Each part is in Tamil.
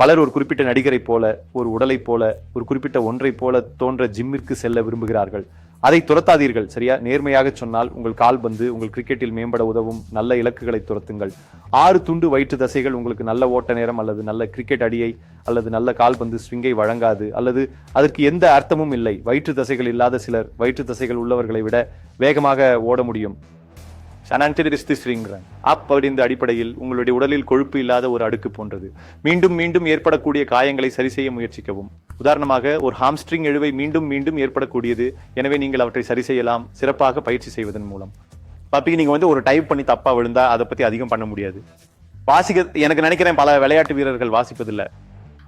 பலர் ஒரு குறிப்பிட்ட நடிகரை போல ஒரு உடலை போல ஒரு குறிப்பிட்ட ஒன்றை போல தோன்ற ஜிம்மிற்கு செல்ல விரும்புகிறார்கள். அதை துரத்தாதீர்கள் சரியா? நேர்மையாக சொன்னால் உங்கள் கால்பந்து உங்கள் கிரிக்கெட்டில் மேம்பட உதவும் நல்ல இலக்குகளை துரத்துங்கள். ஆறு துண்டு வயிற்று தசைகள் உங்களுக்கு நல்ல ஓட்ட நேரம் அல்லது நல்ல கிரிக்கெட் அடியை அல்லது நல்ல கால்பந்து ஸ்விங்கை வழங்காது. அல்லது அதற்கு எந்த அர்த்தமும் இல்லை. வயிற்று தசைகள் இல்லாத சிலர் வயிற்று தசைகள் உள்ளவர்களை விட வேகமாக ஓட முடியும். சனான்டிரிஸ்திஸ்ரிங்கிறாங்க அப்படின்ற அடிப்படையில் உங்களுடைய உடலில் கொழுப்பு இல்லாத ஒரு அடுக்கு போன்றது. மீண்டும் மீண்டும் ஏற்படக்கூடிய காயங்களை சரி செய்ய முயற்சிக்கவும். உதாரணமாக ஒரு ஹாம்ஸ்ட்ரிங் எழுவை மீண்டும் மீண்டும் ஏற்படக்கூடியது. எனவே நீங்கள் அவற்றை சரி செய்யலாம். சிறப்பாக பயிற்சி செய்வதன் மூலம். பப்பிக்கு நீங்கள் வந்து ஒரு டைப் பண்ணி தப்பாக விழுந்தா அதை பற்றி அதிகம் பண்ண முடியாது. வாசிக்க எனக்கு நினைக்கிறேன் பல விளையாட்டு வீரர்கள் வாசிப்பதில்லை.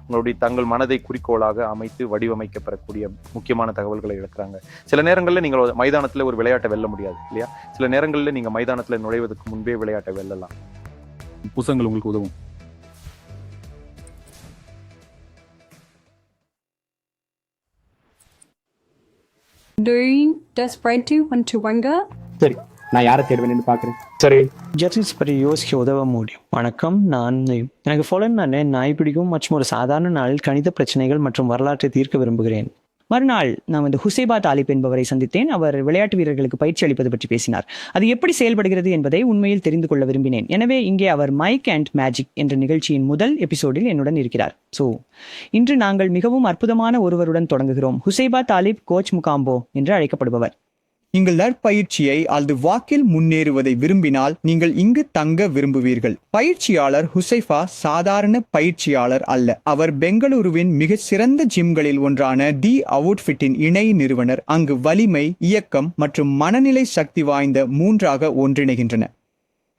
உங்களுடைய தங்கள் மனதை குறிக்கோளாக அமைத்து வடிவமைக்கப்பெறக்கூடிய முக்கியமான தகவல்களை இழக்கிறாங்க. சில நேரங்களில் நீங்கள் மைதானத்துல ஒரு விளையாட்டை வெல்ல முடியாது இல்லையா? சில நேரங்களில் நீங்க மைதானத்துல நுழைவதற்கு முன்பே விளையாட்டை வெல்லலாம். புத்தகங்கள் உங்களுக்கு உதவும். Doing desperate to want to wanga சரி நான் யாரை தேடுவேன்னு பார்க்குறேன். சரி. ஜஸ்டிஸ் பற்றி யோசிக்க உதவ முடியும். வணக்கம் நான். எனக்கு ஃபாலன் நான் நாய் பிடிக்கும் மற்றும் ஒரு சாதாரண நாளில் கணித பிரச்சனைகள் மற்றும் வரலாற்றை தீர்க்க விரும்புகிறேன். மறுநாள் நான் வந்து ஹுசைபா தாலிப் என்பவரை சந்தித்தேன். அவர் விளையாட்டு வீரர்களுக்கு பயிற்சி அளிப்பது பற்றி பேசினார். அது எப்படி செயல்படுகிறது என்பதை உண்மையில் தெரிந்து கொள்ள விரும்பினேன். எனவே இங்கே அவர் மைக் அண்ட் மேஜிக் என்ற நிகழ்ச்சியின் முதல் எபிசோடில் என்னுடன் இருக்கிறார். ஸோ இன்று நாங்கள் மிகவும் அற்புதமான ஒருவருடன் தொடங்குகிறோம். ஹுசைபா தாலிப் கோச் முகாம்போ என்று அழைக்கப்படுபவர். நீங்கள் நற்பயிற்சியை அல்லது வாக்கில் முன்னேறுவதை விரும்பினால் நீங்கள் இங்கு தங்க விரும்புவீர்கள். பயிற்சியாளர் ஹுசைஃபா சாதாரண பயிற்சியாளர் அல்ல. அவர் பெங்களூருவின் மிக சிறந்த ஜிம்களில் ஒன்றான டி அவுட்ஃபிட்டின் இணை நிறுவனர். அங்கு வலிமை இயக்கம் மற்றும் மனநிலை சக்தி வாய்ந்த மூன்றாக ஒன்றிணைகின்றன.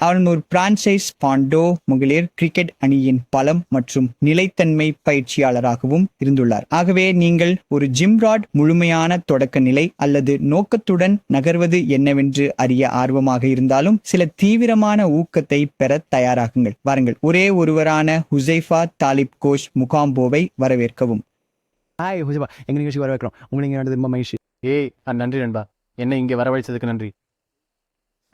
அவன் ஒரு பிரான்சைஸ் பாண்டோ மகளிர் கிரிக்கெட் அணியின் பலம் மற்றும் நிலைத்தன்மை பயிற்சியாளராகவும் இருந்துள்ளார். ஆகவே நீங்கள் ஒரு ஜிம்ராட் முழுமையான தொடக்க நிலை அல்லது நோக்கத்துடன் நகர்வது என்னவென்று அறிய ஆர்வமாக இருந்தாலும் சில தீவிரமான ஊக்கத்தை பெற தயாராகுங்கள். வாருங்கள் ஒரே ஒருவரான ஹுசைஃபா தாலிப் கோஷ் முகாம்போவை வரவேற்கவும். ஹாய் ஹுசைபா எங்க நிகழ்ச்சி வர வைக்கிறோம் உங்களை இங்கே நடந்தது ரொம்ப மகிழ்ச்சி. ஏய் நன்றி நண்பா. என்னை இங்கே வரவழைச்சதுக்கு நன்றி.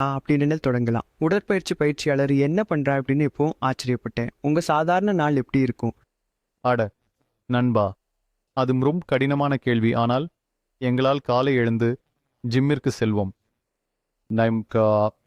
அப்படின்னு தொடங்கலாம். உடற்பயிற்சி பயிற்சியாளர் என்ன பண்றா அப்படின்னு இப்போ ஆச்சரியப்பட்டேன். உங்க சாதாரண நாள் எப்படி இருக்கும்? ஆட நண்பா அது ரொம்ப கடினமான கேள்வி. ஆனால் எங்களால் காலை எழுந்து ஜிம்மிற்கு செல்வோம். நம்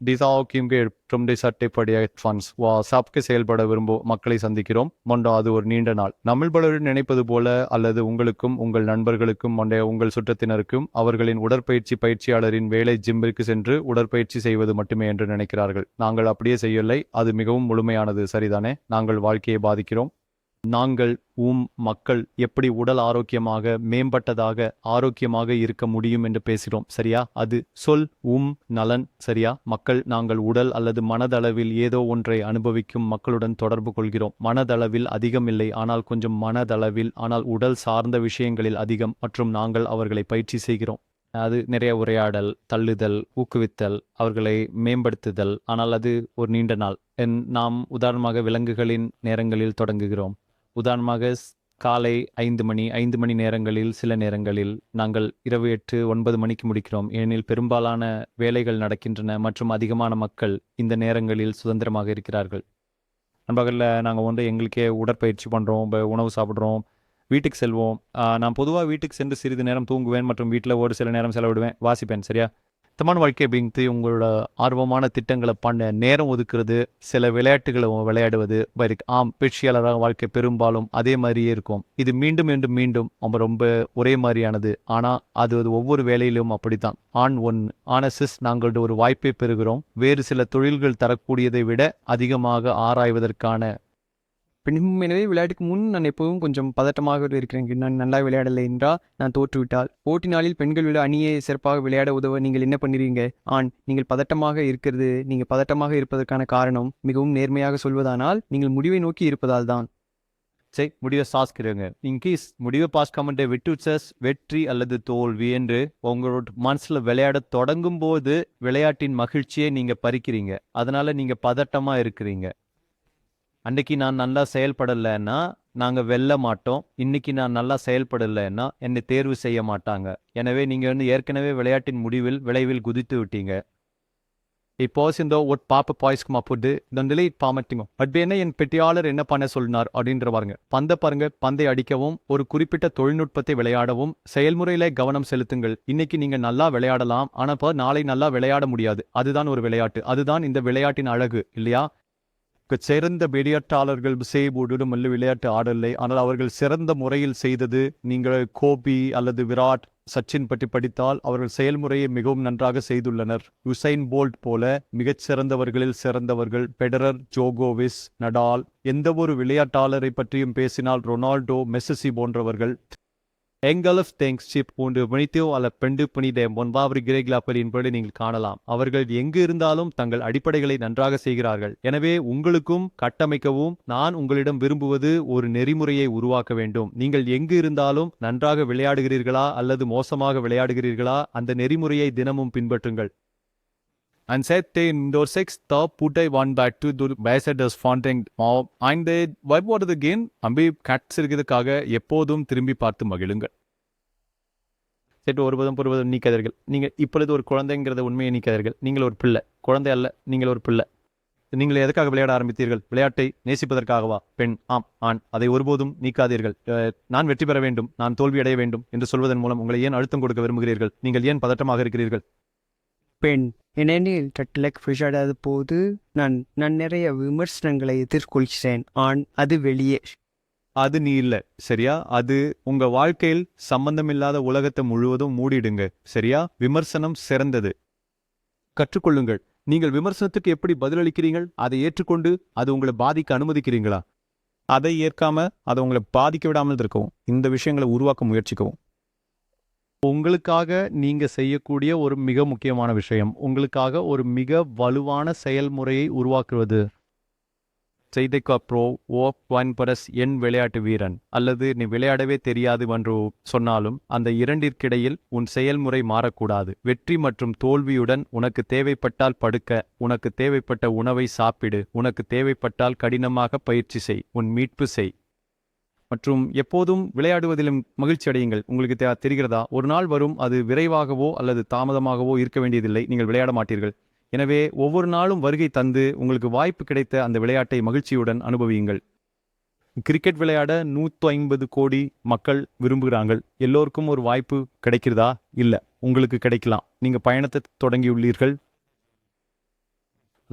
டிசாவுக்கும் ட்ரம்டே சட்டைப்படி ஃபண்ட்ஸ் வா சாப்க்கு செயல்பட விரும்பும் மக்களை சந்திக்கிறோம் மொண்டோ அது ஒரு நீண்ட நாள் தமிழ் பலரும் நினைப்பது போல அல்லது உங்களுக்கும் உங்கள் நண்பர்களுக்கும் மொண்டைய உங்கள் சுற்றத்தினருக்கும் அவர்களின் உடற்பயிற்சி பயிற்சியாளரின் வேலை ஜிம்மிற்கு சென்று உடற்பயிற்சி செய்வது மட்டுமே என்று நினைக்கிறார்கள் நாங்கள் அப்படியே செய்யவில்லை அது மிகவும் முழுமையானது சரிதானே நாங்கள் வாழ்க்கையை பாதிக்கிறோம் நாங்கள் உம் மக்கள் எப்படி உடல் ஆரோக்கியமாக மேம்பட்டதாக ஆரோக்கியமாக இருக்க முடியும் என்று பேசுகிறோம் சரியா? அது சொல் உம் நலன் சரியா? மக்கள் நாங்கள் உடல் அல்லது மனதளவில் ஏதோ ஒன்றை அனுபவிக்கும் மக்களுடன் தொடர்பு கொள்கிறோம். மனதளவில் அதிகம் இல்லை ஆனால் கொஞ்சம் மனதளவில் ஆனால் உடல் சார்ந்த விஷயங்களில் அதிகம் மற்றும் நாங்கள் அவர்களை பயிற்சி செய்கிறோம். அது நிறைய உரையாடல் தள்ளுதல் ஊக்குவித்தல் அவர்களை மேம்படுத்துதல் ஆனால் அது ஒரு நீண்ட நாள். என் நாம் உதாரணமாக விலங்குகளின் நேரங்களில் தொடங்குகிறோம். உதாரணமாக ஸ்- காலை ஐந்து மணி ஐந்து மணி நேரங்களில் சில நேரங்களில் நாங்கள் இரவு எட்டு ஒன்பது மணிக்கு முடிக்கிறோம். ஏனெனில் பெரும்பாலான வேலைகள் நடக்கின்றன மற்றும் அதிகமான மக்கள் இந்த நேரங்களில் சுதந்திரமாக இருக்கிறார்கள். நண்பர்களில் நாங்கள் வந்து எங்களுக்கே உடற்பயிற்சி பண்ணுறோம் உணவு சாப்பிட்றோம் வீட்டுக்கு செல்வோம். நான் பொதுவாக வீட்டுக்கு சென்று சிறிது நேரம் தூங்குவேன் மற்றும் வீட்டில் ஒரு சில நேரம் செலவிடுவேன். வாசிப்பேன் சரியா? தமான வாழ்க்கை அப்படிங்கிறது உங்களோட ஆர்வமான திட்டங்களை பண்ண நேரம் ஒதுக்குறது சில விளையாட்டுகளை விளையாடுவது ஆம் பயிற்சியாளராக வாழ்க்கை பெரும்பாலும் அதே மாதிரியே இருக்கும். இது மீண்டும் மீண்டும் மீண்டும் அவன் ரொம்ப ஒரே மாதிரியானது. ஆனால் அது அது ஒவ்வொரு வேலையிலும் அப்படித்தான். ஆண் ஒன் ஆனசிஸ் நாங்களோட ஒரு வாய்ப்பை பெறுகிறோம். வேறு சில தொழில்கள் தரக்கூடியதை விட அதிகமாக ஆராய்வதற்கான பின்னும் எனவே விளையாட்டுக்கு முன் நான் எப்பவும் கொஞ்சம் பதட்டமாக இருக்கிறேன். நான் நல்லா விளையாடலை என்றால் நான் தோற்றுவிட்டால். போட்டி நாளில் பெண்கள் விட அணியை சிறப்பாக விளையாட உதவ நீங்கள் என்ன பண்ணுறீங்க ஆண் நீங்கள் பதட்டமாக இருக்கிறது நீங்கள் பதட்டமாக இருப்பதற்கான காரணம் மிகவும் நேர்மையாக சொல்வதானால் நீங்கள் முடிவை நோக்கி இருப்பதால் தான். சரி முடிவை சாஸ்கிறேங்க இன்கேஸ் முடிவை பாஸ் கமெண்ட்டை விட்டுச்சஸ் வெற்றி அல்லது தோல்வி என்று உங்களோட மனசில் விளையாட தொடங்கும் போது விளையாட்டின் மகிழ்ச்சியை நீங்கள் பறிக்கிறீங்க. அதனால நீங்கள் பதட்டமாக இருக்கிறீங்க. அன்னைக்கு நான் நல்லா செயல்படலைன்னா நாங்கள் வெல்ல மாட்டோம். இன்னைக்கு நான் நல்லா செயல்படலைன்னா என்னை தேர்வு செய்ய மாட்டாங்க. எனவே நீங்கள் வந்து ஏற்கனவே விளையாட்டின் முடிவில் விளைவில் குதித்து விட்டீங்க. இப்போ இந்த ஒரு பாப்ப பாய்ஸ்க்குமா போட்டு இந்த நிலை பாமட்டிங்கும் அப்படி என்ன என் பெட்டியாளர் என்ன பண்ண சொன்னார் அப்படின்ற பாருங்க பந்தை பாருங்க பந்தை அடிக்கவும் ஒரு குறிப்பிட்ட தொழில்நுட்பத்தை விளையாடவும் செயல்முறையில கவனம் செலுத்துங்கள் இன்னைக்கு நீங்க நல்லா விளையாடலாம் ஆனால் நாளை நல்லா விளையாட முடியாது அதுதான் ஒரு விளையாட்டு அதுதான் இந்த விளையாட்டின் அழகு இல்லையா சிறந்த விளையாட்டாளர்கள் செய்போடு மல்ல விளையாட்டு ஆடலை ஆனால் அவர்கள் சிறந்த முறையில் செய்தது நீங்கள் கோபி அல்லது விராட் சச்சின் பற்றி படித்தால் அவர்கள் செயல்முறையை மிகவும் நன்றாக செய்துள்ளனர். யுசைன் போல்ட் போல மிகச் சிறந்தவர்களில் சிறந்தவர்கள் பெடரர் ஜோகோவிஸ் நடால் எந்த ஒரு விளையாட்டாளரை பற்றியும் பேசினால் ரொனால்டோ மெஸ்ஸி போன்றவர்கள் எங்கலஃப் தேங்க்ஷிப் போன்று மணித்தோ அல்ல பெண்டு புனித ஒன்பாவது கிரேக்லாப்பர் என்பதை நீங்கள் காணலாம். அவர்கள் எங்கு இருந்தாலும் தங்கள் அடிப்படைகளை நன்றாக செய்கிறார்கள். எனவே உங்களுக்கும் கட்டமைக்கவும் நான் உங்களிடம் விரும்புவது ஒரு நெறிமுறையை உருவாக்க வேண்டும். நீங்கள் எங்கு இருந்தாலும் நன்றாக விளையாடுகிறீர்களா அல்லது மோசமாக விளையாடுகிறீர்களா? அந்த நெறிமுறையை தினமும் பின்பற்றுங்கள். And said they indoor six top putai one back to the ambassadors fountain mob and they wipe water the gain அம்பி கட்ஸ் இருக்கிறதுக்காக எப்போதும் திரும்பி பார்த்து மகிழுங்கள் சரி ஒருபதம் பொருவதும் நீக்காதீர்கள் நீங்கள் இப்பொழுது ஒரு குழந்தைங்கிறத உண்மையை நீக்காதீர்கள் நீங்கள் ஒரு பிள்ளை குழந்தை அல்ல நீங்கள் ஒரு பிள்ளை நீங்கள் எதற்காக விளையாட ஆரம்பித்தீர்கள் விளையாட்டை நேசிப்பதற்காகவா பெண் ஆம் ஆண் அதை ஒருபோதும் நீக்காதீர்கள் நான் வெற்றி பெற வேண்டும் நான் தோல்வி அடைய வேண்டும் என்று சொல்வதன் மூலம் உங்களை ஏன் அழுத்தம் கொடுக்க விரும்புகிறீர்கள்? நீங்கள் ஏன் பதட்டமாக இருக்கிறீர்கள்? பெண். ஏனெனில் டட்லக் விளையாடாத போது நான் நான் நிறைய விமர்சனங்களை எதிர்கொள்கிறேன். ஆண் அது வெளியே. அது நீ இல்ல சரியா? அது உங்க வாழ்க்கையில் சம்பந்தமில்லாத உலகத்தை முழுவதும் மூடிடுங்க சரியா? விமர்சனம் சிறந்தது. கற்றுக்கொள்ளுங்கள். நீங்கள் விமர்சனத்துக்கு எப்படி பதிலளிக்கிறீர்கள்? அதை ஏற்றுக்கொண்டு அது உங்களை பாதிக்க அனுமதிக்கிறீங்களா அதை ஏற்காம அதை உங்களை பாதிக்க விடாமல் இருக்கவும் இந்த விஷயங்களை உருவாக்க முயற்சிக்கவும். உங்களுக்காக நீங்க செய்யக்கூடிய ஒரு மிக முக்கியமான விஷயம். உங்களுக்காக ஒரு மிக வலுவான செயல்முறையை உருவாக்குவது. செய்திக்கப்ரோ ஓ ஒன் பரஸ் என் விளையாட்டு வீரன். அல்லது நீ விளையாடவே தெரியாது என்று சொன்னாலும் அந்த இரண்டிற்கிடையில் உன் செயல்முறை மாறக்கூடாது. வெற்றி மற்றும் தோல்வியுடன் உனக்கு தேவைப்பட்டால் படுக்க உனக்கு தேவைப்பட்ட உணவை சாப்பிடு உனக்கு தேவைப்பட்டால் கடினமாக பயிற்சி செய் உன் மீட்பு செய். மற்றும் எப்போதும் விளையாடுவதிலும் மகிழ்ச்சி அடையுங்கள். உங்களுக்கு தே- தெரிகிறதா? ஒரு நாள் வரும் அது விரைவாகவோ அல்லது தாமதமாகவோ இருக்க வேண்டியதில்லை. நீங்கள் விளையாட மாட்டீர்கள். எனவே ஒவ்வொரு நாளும் வருகை தந்து உங்களுக்கு வாய்ப்பு கிடைத்த அந்த விளையாட்டை மகிழ்ச்சியுடன் அனுபவியுங்கள். கிரிக்கெட் விளையாட நூற்று ஐம்பது கோடி மக்கள் விரும்புகிறாங்கள் எல்லோருக்கும் ஒரு வாய்ப்பு கிடைக்கிறதா? இல்லை. உங்களுக்கு கிடைக்கலாம். நீங்கள் பயணத்தை தொடங்கியுள்ளீர்கள்.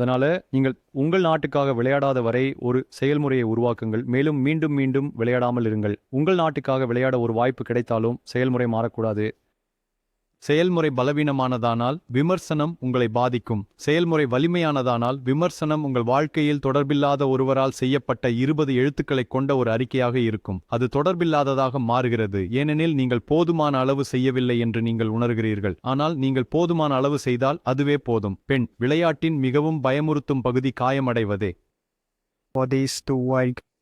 அதனால் நீங்கள் உங்கள் நாட்டுக்காக விளையாடாத வரை ஒரு செயல்முறையை உருவாக்குங்கள். மேலும் மீண்டும் மீண்டும் விளையாடாமல் இருங்கள். உங்கள் நாட்டுக்காக விளையாட ஒரு வாய்ப்பு கிடைத்தாலும் செயல்முறை மாறக்கூடாது. செயல்முறை பலவீனமானதானால் விமர்சனம் உங்களை பாதிக்கும். செயல்முறை வலிமையானதானால் விமர்சனம் உங்கள் வாழ்க்கையில் தொடர்பில்லாத ஒருவரால் செய்யப்பட்ட இருபது எழுத்துக்களை கொண்ட ஒரு அறிக்கையாக இருக்கும். அது தொடர்பில்லாததாக மாறுகிறது. ஏனெனில் நீங்கள் போதுமான அளவு செய்யவில்லை என்று நீங்கள் உணர்கிறீர்கள். ஆனால் நீங்கள் போதுமான அளவு செய்தால் அதுவே போதும். பெண் விளையாட்டின் மிகவும் பயமுறுத்தும் பகுதி காயமடைவதே.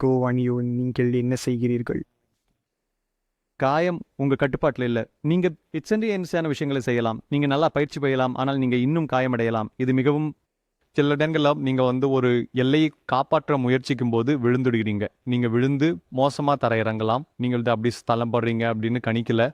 கோ அணியோ நீங்கள் என்ன செய்கிறீர்கள்? காயம் உங்கள் கட்டுப்பாட்டில் இல்லை. நீங்கள் இட்சன்றியன்ஸான விஷயங்களை செய்யலாம். நீங்கள் நல்லா பயிற்சி பெய்யலாம் ஆனால் நீங்கள் இன்னும் காயமடையலாம். இது மிகவும் சில இடங்களில் நீங்கள் வந்து ஒரு எல்லையை காப்பாற்ற முயற்சிக்கும் போது விழுந்துடுகிறீங்க. நீங்கள் விழுந்து மோசமாக தர இறங்கலாம் நீங்கள் அப்படி ஸ்தலம் படுறீங்க அப்படின்னு கணிக்கல.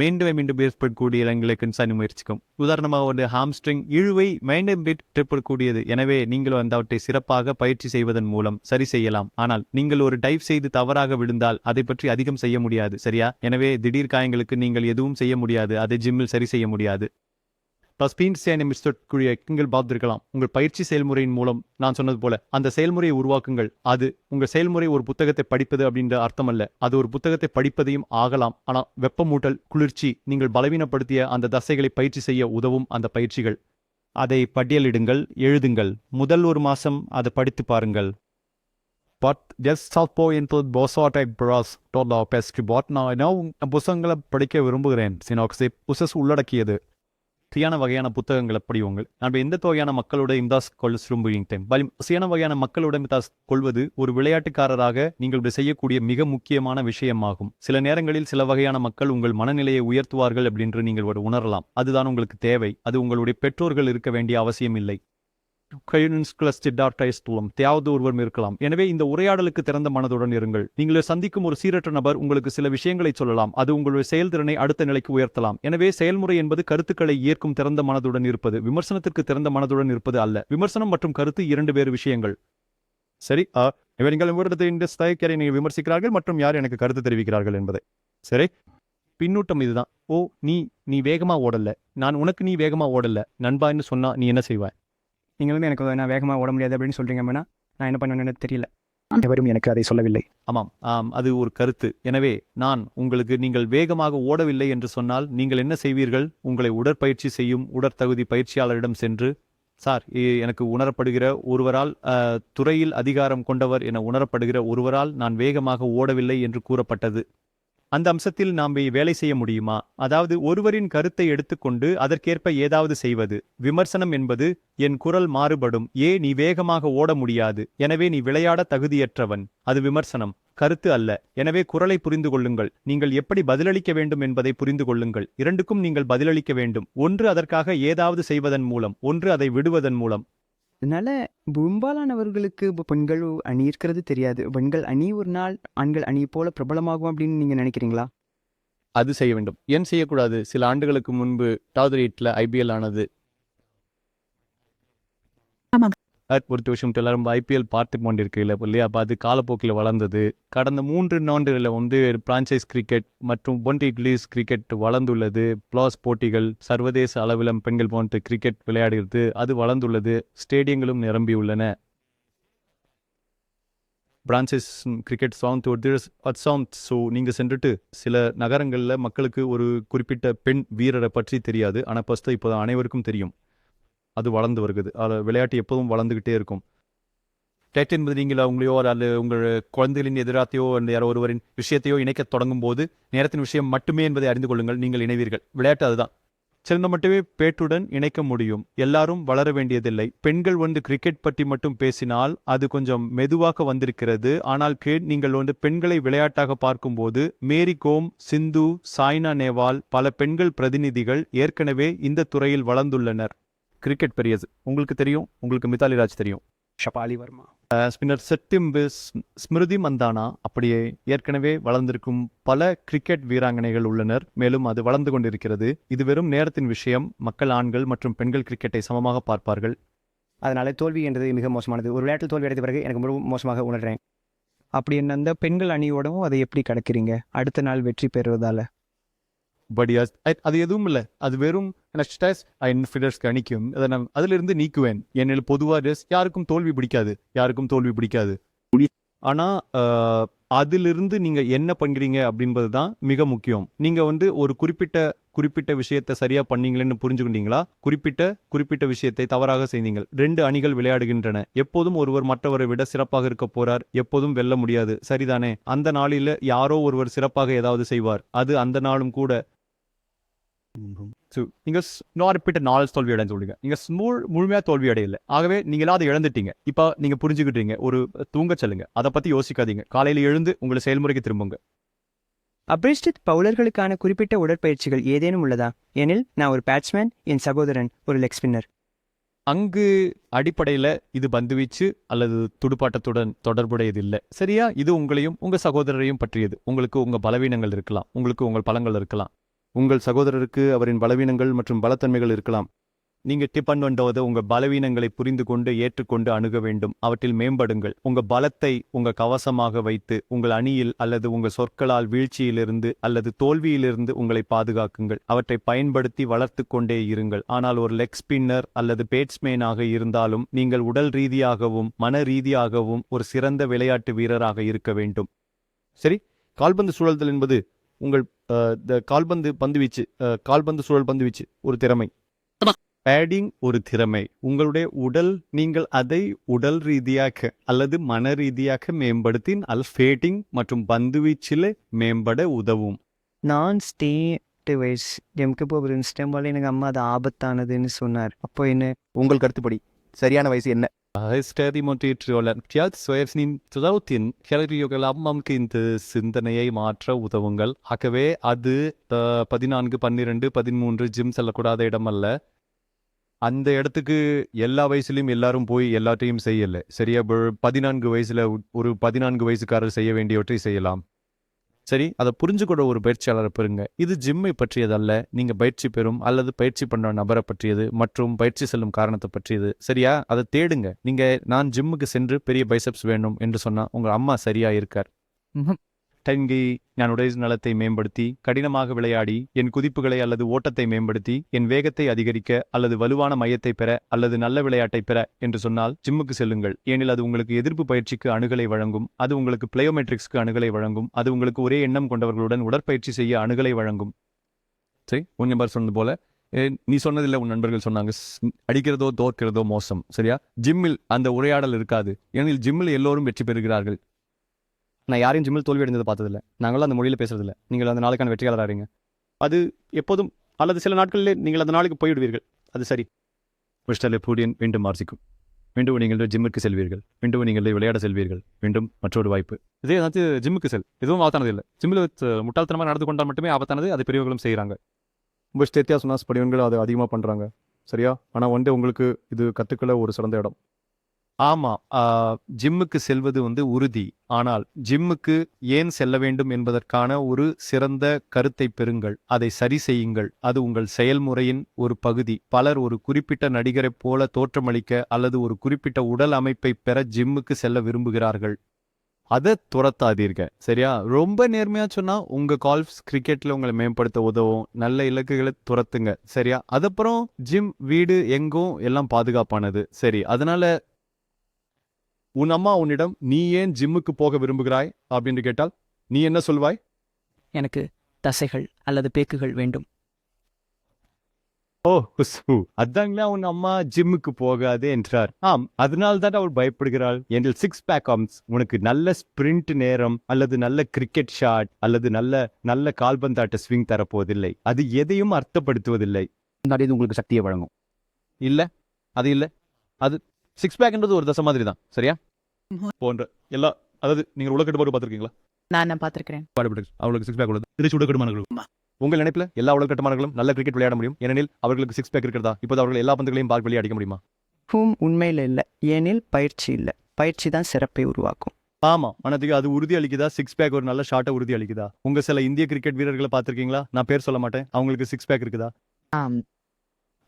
மீண்டும் மீண்டும் ஏற்படக்கூடிய இடங்களுக்கு சனி முயற்சிக்கும். உதாரணமாக ஒரு ஹாம்ஸ்ட்ரிங் இழுவை மீண்டும் ஏற்படக்கூடியது. எனவே நீங்கள் வந்து அவற்றை சிறப்பாக பயிற்சி செய்வதன் மூலம் சரி செய்யலாம். ஆனால் நீங்கள் ஒரு டைவ் செய்து தவறாக விழுந்தால் அதை பற்றி அதிகம் செய்ய முடியாது சரியா? எனவே திடீர் காயங்களுக்கு நீங்கள் எதுவும் செய்ய முடியாது. அதை ஜிம்மில் சரி செய்ய முடியாது. பஸ்பீன் நிமிஷத்திற்குரிய மிஸ்டக்கூடிய பார்த்திருக்கலாம் உங்கள் பயிற்சி செயல்முறையின் மூலம் நான் சொன்னது போல அந்த செயல்முறையை உருவாக்குங்கள். அது உங்கள் செயல்முறை ஒரு புத்தகத்தை படிப்பது அப்படின்ற அர்த்தம் அல்ல அது ஒரு புத்தகத்தை படிப்பதையும் ஆகலாம். ஆனால் வெப்பமூட்டல் குளிர்ச்சி நீங்கள் பலவீனப்படுத்திய அந்த தசைகளை பயிற்சி செய்ய உதவும் அந்த பயிற்சிகள். அதை பட்டியலிடுங்கள் எழுதுங்கள். முதல் ஒரு மாசம் அதை படித்து பாருங்கள். பட் ஜஸ்ட் சால் போ என்பது ப்ராஸ் பிராஸ் டோலா பெஸ்ட் பாட் நான் என்ன புத்தகங்களை படிக்க விரும்புகிறேன் சினாக்ஸை. புசஸ் உள்ளடக்கியது. சரியான வகையான புத்தகங்களை படியுங்கள் நம்ம எந்த தொகையான மக்களோட இம்தாஸ் கொள்ள விரும்புகின்றேன் பலி சரியான வகையான மக்களோட இம்தாஸ் கொள்வது ஒரு விளையாட்டுக்காரராக நீங்கள் இப்படி செய்யக்கூடிய மிக முக்கியமான விஷயமாகும். சில நேரங்களில் சில வகையான மக்கள் உங்கள் மனநிலையை உயர்த்துவார்கள் அப்படின்று நீங்கள் ஒரு உணரலாம். அதுதான் உங்களுக்கு தேவை. அது உங்களுடைய பெற்றோர்கள் இருக்க வேண்டிய அவசியம் இல்லை கையன்ஸ்குலஸ்டிடார்டைஸ்டுலம் தேவது ஒருவரும் இருக்கலாம். எனவே இந்த உரையாடலுக்கு திறந்த மனதுடன் இருங்கள். நீங்கள் சந்திக்கும் ஒரு சீரற்ற நபர் உங்களுக்கு சில விஷயங்களை சொல்லலாம். அது உங்களுடைய செயல்திறனை அடுத்த நிலைக்கு உயர்த்தலாம். எனவே செயல்முறை என்பது கருத்துக்களை ஏற்கும் திறந்த மனதுடன் இருப்பது. விமர்சனத்திற்கு திறந்த மனதுடன் இருப்பது அல்ல. விமர்சனம் மற்றும் கருத்து இரண்டு வேறு விஷயங்கள். சரி இவர் நீங்கள் விவரத்தை இந்த ஸ்தாய்க்கரை நீங்கள் விமர்சிக்கிறார்கள் மற்றும் யார் எனக்கு கருத்து தெரிவிக்கிறார்கள் என்பதை. சரி பின்னூட்டம் இதுதான். ஓ நீ நீ வேகமா ஓடல. நான் உனக்கு நீ வேகமா ஓடல. நண்பான்னு சொன்னா நீ என்ன செய்வாய்? நீங்கள் வந்து எனக்கு நான் வேகமாக ஓட முடியாது அப்படின்னு சொல்கிறீங்க அப்படின்னா நான் என்ன பண்ணுவேன்னு தெரியல. எவரும் எனக்கு அதை சொல்லவில்லை. ஆமாம் ஆம் அது ஒரு கருத்து. எனவே நான் உங்களுக்கு நீங்கள் வேகமாக ஓடவில்லை என்று சொன்னால் நீங்கள் என்ன செய்வீர்கள்? உங்களை உடற்பயிற்சி செய்யும் உடற்தகுதி பயிற்சியாளரிடம் சென்று சார் எனக்கு உணரப்படுகிற ஒருவரால் துறையில் அதிகாரம் கொண்டவர் என உணரப்படுகிற ஒருவரால் நான் வேகமாக ஓடவில்லை என்று கூறப்பட்டது. அந்த அம்சத்தில் நாம் வேலை செய்ய முடியுமா? அதாவது ஒருவரின் கருத்தை எடுத்துக்கொண்டு அதற்கேற்ப ஏதாவது செய்வது விமர்சனம் என்பது என் குரல் மாறுபடும் ஏ நீ வேகமாக ஓட முடியாது எனவே நீ விளையாட தகுதியற்றவன். அது விமர்சனம் கருத்து அல்ல. எனவே குரலை புரிந்து கொள்ளுங்கள். நீங்கள் எப்படி பதிலளிக்க வேண்டும் என்பதை புரிந்து கொள்ளுங்கள். இரண்டுக்கும் நீங்கள் பதிலளிக்க வேண்டும். ஒன்று அதற்காக ஏதாவது செய்வதன் மூலம் ஒன்று அதை விடுவதன் மூலம். அதனால பெரும்பாலானவர்களுக்கு இப்போ பெண்கள் அணி இருக்கிறது தெரியாது. பெண்கள் அணி ஒரு நாள் ஆண்கள் அணி போல பிரபலமாகும் அப்படின்னு நீங்க நினைக்கிறீங்களா? அது செய்ய வேண்டும். ஏன் செய்யக்கூடாது? சில ஆண்டுகளுக்கு முன்பு டாவது ரேட்ல ஐபிஎல் ஆனது. அது ஒரு விஷயம் எல்லாரும் ஐபிஎல் பார்த்து கொண்டிருக்கல இல்லையா? அப்போ அது காலப்போக்கில் வளர்ந்தது. கடந்த மூன்று நாண்டுகளில் வந்து பிரான்சைஸ் கிரிக்கெட் மற்றும் ஒன் லீஸ் கிரிக்கெட் வளர்ந்துள்ளது. பிளாஸ் போட்டிகள் சர்வதேச அளவில் பெண்கள் போன்ற கிரிக்கெட் விளையாடுகிறது. அது வளர்ந்துள்ளது. ஸ்டேடியங்களும் நிரம்பியுள்ளன. பிரான்சஸ் கிரிக்கெட் சவுந்த் ஒரு சவுண்ட் ஸோ நீங்கள் சென்றுட்டு சில நகரங்களில் மக்களுக்கு ஒரு குறிப்பிட்ட பெண் வீரரை பற்றி தெரியாது. ஆனால் ஃபஸ்ட்டு இப்போ அனைவருக்கும் தெரியும். அது வளர்ந்து வருகிறது அது விளையாட்டு எப்போதும் வளர்ந்துக்கிட்டே இருக்கும். டேட் என்பது நீங்கள் அவங்களையோ அல்லது உங்கள் குழந்தைகளின் எதிராத்தையோ யாரோ ஒருவரின் விஷயத்தையோ இணைக்கத் தொடங்கும் போது நேரத்தின் விஷயம் மட்டுமே என்பதை அறிந்து கொள்ளுங்கள். நீங்கள் இணைவீர்கள். விளையாட்டு அதுதான். சிறந்த மட்டுமே பேட்டுடன் இணைக்க முடியும். எல்லாரும் வளர வேண்டியதில்லை. பெண்கள் ஒன்று கிரிக்கெட் பற்றி மட்டும் பேசினால் அது கொஞ்சம் மெதுவாக வந்திருக்கிறது. ஆனால் கே நீங்கள் ஒன்று பெண்களை விளையாட்டாக பார்க்கும்போது மேரி கோம் சிந்து சாய்னா நேவால் பல பெண்கள் பிரதிநிதிகள் ஏற்கனவே இந்த துறையில் வளர்ந்துள்ளனர். கிரிக்கெட் பெரியது உங்களுக்கு தெரியும் உங்களுக்கு மித்தாலி ராஜ் தெரியும். ஷபாலி வர்மா. ஸ்பின்னர் செட்டிம்பு ஸ்ம்- ஸ்மிருதி மந்தானா அப்படியே ஏற்கனவே வளர்ந்திருக்கும் பல கிரிக்கெட் வீராங்கனைகள் உள்ளனர். மேலும் அது வளர்ந்து கொண்டிருக்கிறது. இது வெறும் நேரத்தின் விஷயம். மக்கள் ஆண்கள் மற்றும் பெண்கள் கிரிக்கெட்டை சமமாக பார்ப்பார்கள். அதனால தோல்வி என்றது மிக மோசமானது. ஒரு விளையாட்டில் தோல்வி அடைந்த பிறகு எனக்கு மிகவும் மோசமாக உணர்றேன். அப்படி என்ன அந்த பெண்கள் அணியோடவும் அதை எப்படி கடக்கிறீங்க? அடுத்த நாள் வெற்றி பெறுவதால. பட் அது எதுவும் இல்லை. அது வெறும் இன்ஃபிடர்ஸ்க்கு அணிக்கும் அதை நான் அதிலிருந்து நீக்குவேன். ஏனெனில் பொதுவாக யாருக்கும் தோல்வி பிடிக்காது. யாருக்கும் தோல்வி பிடிக்காது. ஆனால் அதிலிருந்து நீங்கள் என்ன பண்ணுறீங்க அப்படின்றது தான் மிக முக்கியம். நீங்கள் வந்து ஒரு குறிப்பிட்ட குறிப்பிட்ட விஷயத்தை சரியாக பண்ணீங்களேன்னு புரிஞ்சுக்கிட்டீங்களா? குறிப்பிட்ட குறிப்பிட்ட விஷயத்தை தவறாக செய்தீங்கள். ரெண்டு அணிகள் விளையாடுகின்றன. எப்போதும் ஒருவர் மற்றவரை விட சிறப்பாக இருக்க போறார். எப்போதும் வெல்ல முடியாது. சரிதானே? அந்த நாளில் யாரோ ஒருவர் சிறப்பாக ஏதாவது செய்வார். அது அந்த நாளும் கூட. ஸோ நீங்கள் நார்பிட்ட நாலு தோல்வி அடைஞ்சு சொல்லுங்க. நீங்கள் ஸ்மூல் முழுமையாக தோல்வி அடையல. ஆகவே நீங்களா அதை இழந்துட்டீங்க. இப்போ நீங்கள் புரிஞ்சுக்கிட்டீங்க. ஒரு தூங்க செல்லுங்க. அதை பற்றி யோசிக்காதீங்க. காலையில் எழுந்து உங்களை செயல்முறைக்கு திரும்புங்க. அப்ரிஸ்டித் பவுலர்களுக்கான குறிப்பிட்ட உடற்பயிற்சிகள் ஏதேனும் உள்ளதா? எனில் நான் ஒரு பேட்ஸ்மேன் என் சகோதரன் ஒரு லெக் ஸ்பின்னர். அங்கு அடிப்படையில் இது பந்துவீச்சு அல்லது துடுப்பாட்டத்துடன் தொடர்புடையது இல்லை சரியா? இது உங்களையும் உங்க சகோதரரையும் பற்றியது. உங்களுக்கு உங்க பலவீனங்கள் இருக்கலாம். உங்களுக்கு உங்கள் பலங்கள் இருக்கலாம். உங்கள் சகோதரருக்கு அவரின் பலவீனங்கள் மற்றும் பலத்தன்மைகள் இருக்கலாம். நீங்க டிபன் பண்ணுவது உங்க பலவீனங்களை புரிந்து கொண்டு ஏற்றுக்கொண்டு அணுக வேண்டும். அவற்றில் மேம்படுங்கள். உங்க பலத்தை உங்க கவசமாக வைத்து உங்கள் அணியில் அல்லது உங்க சொற்களால் வீழ்ச்சியிலிருந்து அல்லது தோல்வியிலிருந்து உங்களை பாதுகாக்குங்கள். அவற்றை பயன்படுத்தி வளர்த்து கொண்டே இருங்கள். ஆனால் ஒரு லெக் ஸ்பின்னர் அல்லது பேட்ஸ்மேனாக இருந்தாலும் நீங்கள் உடல் ரீதியாகவும் மன ரீதியாகவும் ஒரு சிறந்த விளையாட்டு வீரராக இருக்க வேண்டும். சரி கால்பந்து சூழல்தல் என்பது உங்கள் the கால்பந்து பந்துவீச்சு அஹ், கால்பந்து சுழல் பந்துவீச்சு ஒரு திறமை. பேடிங் ஒரு திறமை. உங்களுடைய உடல் நீங்கள் அதை உடல் ரீதியாக அல்லது மன ரீதியாக மேம்படுத்தின் அல் ஃபேட்டிங் மற்றும் பந்துவீச்சில் மேம்பட உதவும். நான் ஸ்டேட் வயசு எம்க்கு போகிறேன் ஸ்டெம்பால் எனக்கு அம்மா அது ஆபத்தானதுன்னு சொன்னார். அப்போ என்ன? உங்கள் கருத்துப்படி சரியான வயசு என்ன? சுதவுத்தின் நமக்கு இந்த சிந்தனையை மாற்ற உதவுங்கள் ஆகவே அது பதினான்கு பன்னிரண்டு பதிமூன்று ஜிம் செல்லக்கூடாத இடம் அல்ல. அந்த இடத்துக்கு எல்லா வயசுலயும் எல்லாரும் போய் எல்லாத்தையும் செய்யல. சரியா? பதினான்கு வயசுல ஒரு பதினான்கு வயசுக்காரர் செய்ய வேண்டியவற்றை செய்யலாம். சரி அதை புரிஞ்சுக்கூட ஒரு பயிற்சியாளரை பெறுங்க. இது ஜிம்மை பற்றியதல்ல. நீங்க பயிற்சி பெறும் அல்லது பயிற்சி பண்ணுற நபரை பற்றியது மற்றும் பயிற்சி செல்லும் காரணத்தை பற்றியது. சரியா? அதை தேடுங்க. நீங்க நான் ஜிம்முக்கு சென்று பெரிய பைசப்ஸ் வேணும் என்று சொன்னா உங்க அம்மா சரியா இருக்கார் தங்கி நான் உடை நலத்தை மேம்படுத்தி கடினமாக விளையாடி என் குதிப்புகளை அல்லது ஓட்டத்தை மேம்படுத்தி என் வேகத்தை அதிகரிக்க அல்லது வலுவான மையத்தை பெற அல்லது நல்ல விளையாட்டை பெற என்று சொன்னால் ஜிம்முக்கு செல்லுங்கள். ஏனில் அது உங்களுக்கு எதிர்ப்பு பயிற்சிக்கு அணுகலை வழங்கும் அது உங்களுக்கு பிளையோமெட்ரிக்ஸ்க்கு அணுகலை வழங்கும் அது உங்களுக்கு ஒரே எண்ணம் கொண்டவர்களுடன் உடற்பயிற்சி செய்ய அணுகலை வழங்கும். சரி உன் நம்பர் சொன்னது போல நீ சொன்னதில்லை உன் நண்பர்கள் சொன்னாங்க அடிக்கிறதோ தோற்கிறதோ மோசம் சரியா? ஜிம்மில் அந்த உரையாடல் இருக்காது. ஏனெனில் ஜிம்மில் எல்லோரும் வெற்றி பெறுகிறார்கள். நான் யாரையும் ஜிம்மில் தோல்வி அடைந்தது பார்த்ததில்ல. நாங்களும் அந்த மொழியில் பேசுறதில்ல. நீங்கள் அந்த நாளுக்கான வெற்றியாளராக இருங்க. அது எப்போதும் அல்லது சில நாட்களிலே நீங்கள் அந்த நாளுக்கு போய்விடுவீர்கள். அது சரி. மிஸ்டர் லெப்பூடியன் மீண்டும் மார்சிக்கும். மீண்டும் நீங்கள் ஜிம்முக்கு செல்வீர்கள். மீண்டும் நீங்கள் விளையாட செல்வீர்கள். மீண்டும் மற்றொரு வாய்ப்பு. இதே ஏதாச்சும் ஜிம்முக்கு செல். எதுவும் ஆபத்தானது இல்லை. ஜிம்மில் முட்டாள்தனமாக நடந்து கொண்டால் மட்டுமே ஆபத்தானது. அது பெரியவர்களும் செய்கிறாங்க ரொம்ப ஸ்டேத்தியா சொன்னால் படிவன்கள் அதை அதிகமாக பண்ணுறாங்க சரியா? ஆனால் வந்து உங்களுக்கு இது கற்றுக்கல ஒரு சிறந்த இடம். ஆமாம் ஜிம்முக்கு செல்வது வந்து உறுதி. ஆனால் ஜிம்முக்கு ஏன் செல்ல வேண்டும் என்பதற்கான ஒரு சிறந்த கருத்தை பெறுங்கள். அதை சரி செய்யுங்கள். அது உங்கள் செயல்முறையின் ஒரு பகுதி. பலர் ஒரு குறிப்பிட்ட நடிகரைப் போல தோற்றமளிக்க அல்லது ஒரு குறிப்பிட்ட உடல் அமைப்பை பெற ஜிம்முக்கு செல்ல விரும்புகிறார்கள். அதை துரத்தாதீர்க சரியா? ரொம்ப நேர்மையா சொன்னா உங்க கால்ஃப் கிரிக்கெட்ல உங்களை மேம்படுத்த உதவும். நல்ல இலக்குகளை துரத்துங்க. சரியா? அதப்புறம் ஜிம் வீடு எங்கும் எல்லாம் பாதுகாப்பானது. சரி. அதனால உன் அம்மா உன்னிடம் நீ ஏன் ஜிம்முக்கு போக விரும்புகிறாய் அப்படின்னு கேட்டால் நீ என்ன சொல்வாய்? எனக்கு தசைகள் அல்லது பேக்குகள் வேண்டும். ஓ ஹுஸ்ஹு அதாங்களா உன் அம்மா ஜிம்முக்கு போகாதே என்றார். ஆம் அதனால் தான் அவள் பயப்படுகிறாள். என்றில் சிக்ஸ் பேக் ஆம்ஸ் உனக்கு நல்ல ஸ்பிரிண்ட் நேரம் அல்லது நல்ல கிரிக்கெட் ஷாட் அல்லது நல்ல நல்ல கால்பந்தாட்ட ஸ்விங் தரப்போவதில்லை. அது எதையும் அர்த்தப்படுத்துவதில்லை. உங்களுக்கு சக்தியை வழங்கும். இல்ல அது இல்ல. அது சிக்ஸ் பேக்ன்றது ஒரு தசை மாதிரி தான் சரியா போன்ற எல்லா அதாவது நீங்கள் உலகட்டு போட்டு பார்த்துருக்கீங்களா? நான் பார்த்துருக்கிறேன். பாடுபட்டு அவங்களுக்கு சிக்ஸ் பேக் உள்ளது. திருச்சி உடற்கட்டுமானங்களும் உங்கள் நினைப்பில் எல்லா உடற்கட்டுமானங்களும் நல்ல கிரிக்கெட் விளையாட முடியும்? ஏனெனில் அவர்களுக்கு சிக்ஸ் பேக் இருக்கிறதா? இப்போது அவர்கள் எல்லா பந்துகளையும் பால் வெளியே அடிக்க முடியுமா? ஹூம் உண்மையில் இல்லை. ஏனில் பயிற்சி இல்லை. பயிற்சி தான் சிறப்பை உருவாக்கும். ஆமா. மனதுக்கு அது உறுதி அளிக்குதா? சிக்ஸ் பேக் ஒரு நல்ல ஷாட்டை உறுதி அளிக்குதா? உங்க சில இந்திய கிரிக்கெட் வீரர்களை பார்த்திருக்கீங்களா? நான் பேர் சொல்ல மாட்டேன். அவங்களுக்கு சிக்ஸ் பேக் இருக்குதா?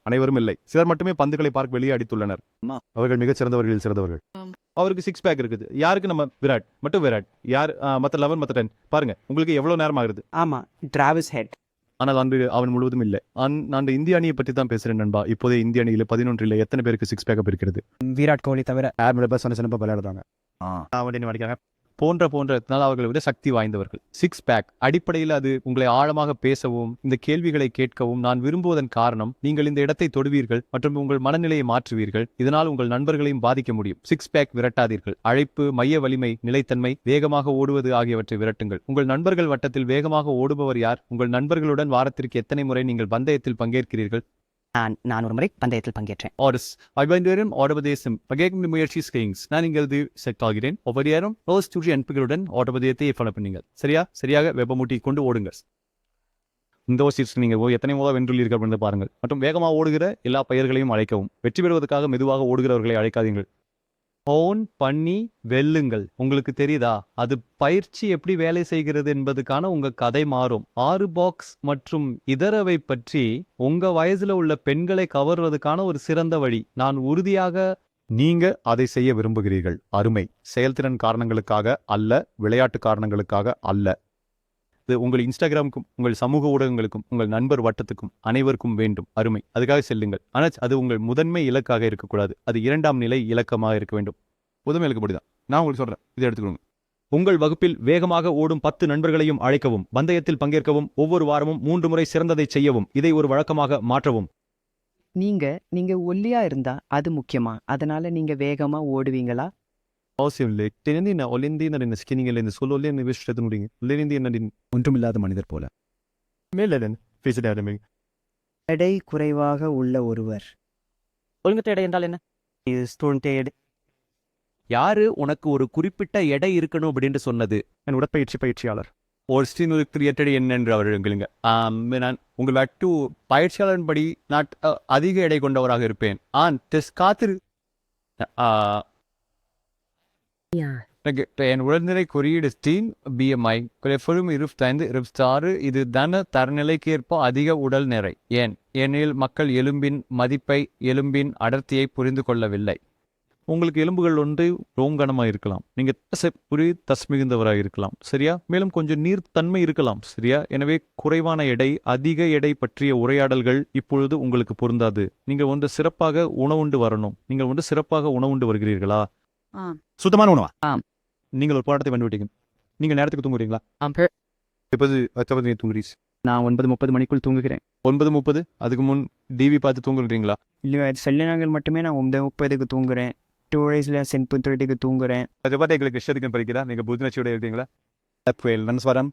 அனைவரும் இல்லை. சிலர் மட்டுமே பந்துகளை பார்க்க வெளியே அடித்துள்ளனர். ஆமா. அவர்கள் மிகச் சிறந்தவர்களில் சிறந்தவர்கள். ஆம். அவருக்கு சிக்ஸ் பேக் இருக்குது. யாருக்கு நம்ம விராட்? மட்டும் விராட். யார் மத்த லெவன் மத்த டென் பாருங்க உங்களுக்கு எவ்வளவு நேரம் ஆகுது? ஆமாம் டிராவிஸ் ஹெட் ஆனால் அன்று அவன் முழுவதும் இல்லை. நான் அந்த இந்திய அணியை பற்றி தான் பேசுறேன் நண்பா. இப்போதே இந்திய அணியில் பதினொன்றில் எத்தனை பேருக்கு சிக்ஸ் பேக்கப் இருக்கிறது விராட் கோலி தவிர யார் மேலே சொன்ன சின்ன விளையாடுறாங்க? போன்ற போன்றதுனால் அவர்களை விட சக்தி வாய்ந்தவர்கள். சிக்ஸ் பேக் அடிப்படையில் அது உங்களை ஆழமாக பேசவும் இந்த கேள்விகளை கேட்கவும் நான் விரும்புவதன் காரணம் நீங்கள் இந்த இடத்தை தொடுவீர்கள் மற்றும் உங்கள் மனநிலையை மாற்றுவீர்கள். இதனால் உங்கள் நண்பர்களையும் பாதிக்க முடியும். சிக்ஸ் பேக் விரட்டாதீர்கள். அழைப்பு மைய வலிமை நிலைத்தன்மை வேகமாக ஓடுவது ஆகியவற்றை விரட்டுங்கள். உங்கள் நண்பர்கள் வட்டத்தில் வேகமாக ஓடுபவர் யார்? உங்கள் நண்பர்களுடன் வாரத்திற்கு எத்தனை முறை நீங்கள் பந்தயத்தில் பங்கேற்கிறீர்கள்? நான் நான் ஒரு முறை பந்தயத்தில் பங்கேற்றேன். ஆர்டர்ஸ் ஐபந்தேரம் ஓடபதேசம் பகேக்கும் முயற்சி ஸ்கேயிங்ஸ் நான் இங்கிறது செட் ஆகிறேன். ஒவ்வொரு நேரம் ரோஸ் டூ அன்புகளுடன் ஓட்டபதயத்தை ஃபாலோ பண்ணுங்கள். சரியா? சரியாக வெப்பமூட்டி கொண்டு ஓடுங்கள். இந்த ஓசிஸ் நீங்கள் ஓ எத்தனை முதல் வென்றுள்ளீர்கள் அப்படின்னு பாருங்கள். மற்றும் வேகமாக ஓடுகிற எல்லா பயிர்களையும் அழைக்கவும். வெற்றி பெறுவதற்காக மெதுவாக ஓடுகிறவர்களை அழைக்காதீங்கள் ஃபோன் பண்ணி வெல்லுங்கள். உங்களுக்கு தெரியுதா? அது பயிற்சி எப்படி வேலை செய்கிறது என்பதுக்கான உங்க கதை மாறும். ஆறு பாக்ஸ் மற்றும் இதரவை பற்றி உங்க வயசுல உள்ள பெண்களை கவர்வதற்கான ஒரு சிறந்த வழி. நான் உறுதியாக நீங்க அதை செய்ய விரும்புகிறீர்கள். அருமை. செயல்திறன் காரணங்களுக்காக அல்ல விளையாட்டு காரணங்களுக்காக அல்ல. இது உங்கள் இன்ஸ்டாகிராமுக்கும் உங்கள் சமூக ஊடகங்களுக்கும் உங்கள் நண்பர் வட்டத்துக்கும் அனைவருக்கும் வேண்டும். அருமை. அதுக்காக செல்லுங்கள். ஆனால் அது உங்கள் முதன்மை இலக்காக இருக்கக்கூடாது. அது இரண்டாம் நிலை இலக்கமாக இருக்க வேண்டும். முதன்மை இலக்கப்படிதான் தான் நான் உங்களுக்கு சொல்றேன். இதை எடுத்துக்கோங்க உங்கள் வகுப்பில் வேகமாக ஓடும் பத்து நண்பர்களையும் அழைக்கவும் பந்தயத்தில் பங்கேற்கவும் ஒவ்வொரு வாரமும் மூன்று முறை சிறந்ததை செய்யவும் இதை ஒரு வழக்கமாக மாற்றவும். நீங்க நீங்க ஒல்லியா இருந்தா அது முக்கியமா? அதனால நீங்க வேகமா ஓடுவீங்களா? அவசியம் இல்லை தெரிந்து நான் ஒலிந்தி நான் ஸ்கினிங்கில் இந்த சொல்ல ஒல்லி என்ன விஷயத்தை முடியுங்க ஒல்லிந்தி என்ன ஒன்றுமில்லாத மனிதர் போல மேலே பேசிட்டு எடை குறைவாக உள்ள ஒருவர் ஒழுங்கத்த எடை என்றால் என்ன எடை யாரு உனக்கு ஒரு குறிப்பிட்ட எடை இருக்கணும் அப்படின்னு சொன்னது என் உடற்பயிற்சி பயிற்சியாளர் ஒரு ஸ்டீன் கிரியேட்டட் என்னென்று அவர் எங்களுங்க ஆம், நான் உங்கள் வட்டு பயிற்சியாளரின்படி நான் அ, அதிக எடை கொண்டவராக இருப்பேன் ஆன் டெஸ்ட் காத்திரு என் உடல்நிலை குறியீடு ஸ்டீன் பிஎம்ஐ குறைஃபரும் இருபத்தைந்து இருபத்தாறு. இது தன தரநிலைக்கு ஏற்ப அதிக உடல் நிறை. ஏன்? ஏனெனில் மக்கள் எலும்பின் மதிப்பை எலும்பின் அடர்த்தியை புரிந்து கொள்ளவில்லை. உங்களுக்கு எலும்புகள் ஒன்று ரோங்கனமாக இருக்கலாம். நீங்கள் தசை புரி தஸ் மிகுந்தவராக இருக்கலாம். சரியா? மேலும் கொஞ்சம் நீர்த்தன்மை இருக்கலாம். சரியா? எனவே குறைவான எடை அதிக எடை பற்றிய உரையாடல்கள் இப்பொழுது உங்களுக்கு பொருந்தாது. நீங்கள் ஒன்று சிறப்பாக உணவுண்டு வரணும். நீங்கள் ஒன்று சிறப்பாக உணவுண்டு வருகிறீர்களா. சுத்தமான உணவா? ஆம். நீங்கள் ஒரு போராட்டத்தை வந்துவிட்டீங்க நீங்கள் நேரத்துக்கு தூங்குறீங்களா? எப்போது எத்தப்பது நீ தூங்குறீஸ். நான் ஒன்பது முப்பது மணிக்குள் தூங்குகிறேன். ஒன்பது முப்பது? அதுக்கு முன் டிவி பார்த்து தூங்குறீங்களா? இல்லை செல்ல நாங்கள் மட்டுமே நான் ஒன்பது முப்பதுக்கு தூங்குறேன். டூ டேஸில் சென்ட் தேர்ட்டிக்கு தூங்குறேன். அதை பார்த்து எங்களுக்கு இஷ்டத்துக்கு படிக்கிறா? நீங்கள் புதுநச்சியோட இருக்கீங்களா புயல் நன்ஸ்வரம்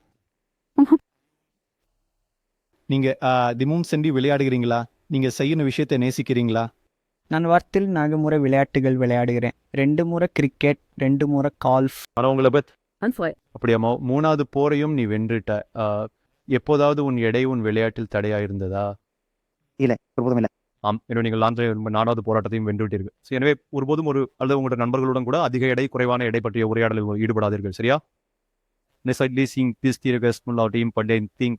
நீங்கள் தினமும் சென்று விளையாடுகிறீங்களா? நீங்கள் செய்யணும் விஷயத்தை நேசிக்கிறீங்களா? நான் வாரத்தில் நான்கு முறை விளையாட்டுகள் விளையாடுகிறேன். ரெண்டு முறை கிரிக்கெட் ரெண்டு முறை கால்ஃப் ஆனால் உங்களை பத் Unfoot. அப்படியாமா மூணாவது போரையும் நீ வென்றுட்ட. எப்போதாவது உன் எடை உன் விளையாட்டில் தடையா இருந்ததா? இல்லை ஒருபோதும் இல்லை. ஆம் எனவே நீங்கள் லான்ற நாலாவது போராட்டத்தையும் வென்றுவிட்டீர்கள் So, எனவே ஒருபோதும் ஒரு அல்லது உங்களுடைய நண்பர்களுடன் கூட அதிக எடை குறைவான எடை பற்றிய உரையாடலில் ஈடுபடாதீர்கள் சரியா? நெசட்லி சிங் டீம் பண்டே தீங்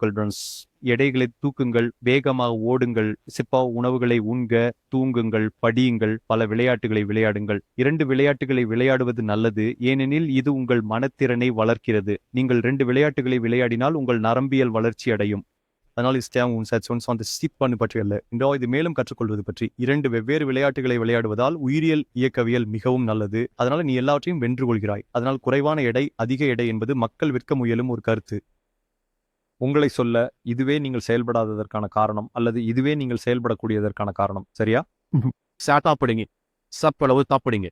எடைகளை தூக்குங்கள் வேகமாக ஓடுங்கள் சிப்பா உணவுகளை உண்க தூங்குங்கள் படியுங்கள் பல விளையாட்டுகளை விளையாடுங்கள் இரண்டு விளையாட்டுகளை விளையாடுவது நல்லது ஏனெனில் இது உங்கள் மனத்திறனை வளர்க்கிறது நீங்கள் ரெண்டு விளையாட்டுகளை விளையாடினால் உங்கள் நரம்பியல் வளர்ச்சி அடையும் அதனால் இஸ்டாம் உன் சச் ஒன்ஸ் அந்த சிப் பண்ணு பற்றி அல்ல இன்றோ இது மேலும் கற்றுக்கொள்வது பற்றி. இரண்டு வெவ்வேறு விளையாட்டுகளை விளையாடுவதால் உயிரியல் இயக்கவியல் மிகவும் நல்லது. அதனால நீ எல்லாவற்றையும் வென்று கொள்கிறாய். அதனால் குறைவான எடை அதிக எடை என்பது மக்கள் விற்க முயலும் ஒரு கருத்து. உங்களை சொல்ல இதுவே நீங்கள் செயல்படாததற்கான காரணம் அல்லது இதுவே நீங்கள் செயல்படக்கூடியதற்கான காரணம். சரியா? சாப்பிடுங்க சாப்பிடவு சாப்பிடுங்க